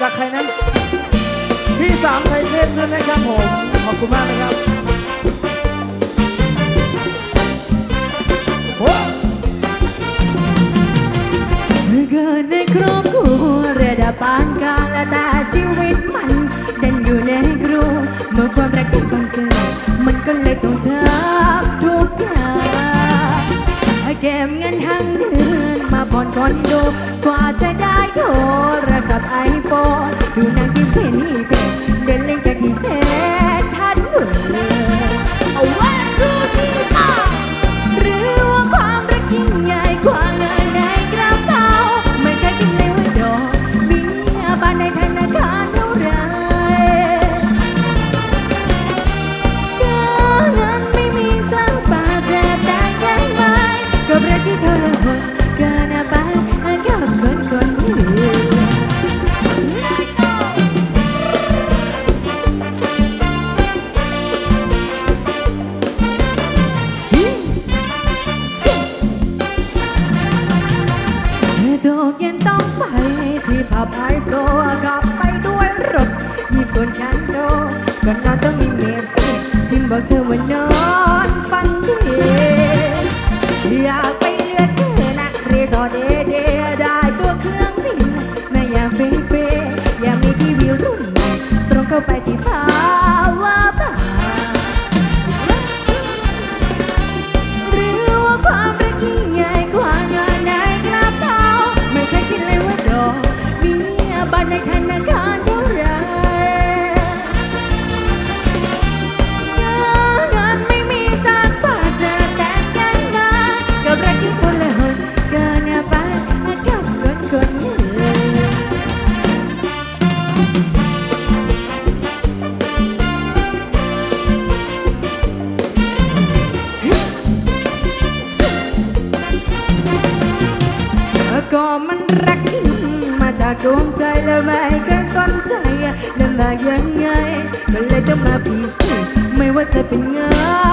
จากใครนั้นพี่สามไทยเช่นด้วยนะครับผม ขอบคุณมากนะครับเกิดในครอบครัวระดับปานกลางและแต่ชีวิตมันเดันอยู่ในกรุงเมื่อความรักที่บังเกิดมันก็เลยต้องทำทุกอย่างเก็บเงินทั้งเดือนมาผ่อนคอนโดกว่าจะได้โทร ไอโฟนดูนางจิ้มเทนี่ ขับไปโซกลับไปด้วยรถญี่ปุ่นแคนโดก่อนนอนต้องมีเมสซี่พิมบอกเธอว่านอนฝันดีอยากไปเลือกเธอนะเรซอร์เดเดได้ตัวเครื่องบินแม่อยากเฟ่เฟ่อยากมีทีวีรุ่นใหม่ตรงเข้าไปที่ มันรักที่มาจากดวงใจแล้วไม่เคยสนใจนั่นมากยังไงก็เลยต้องมาพีสิไม่ว่าจะเป็นเงินเท่า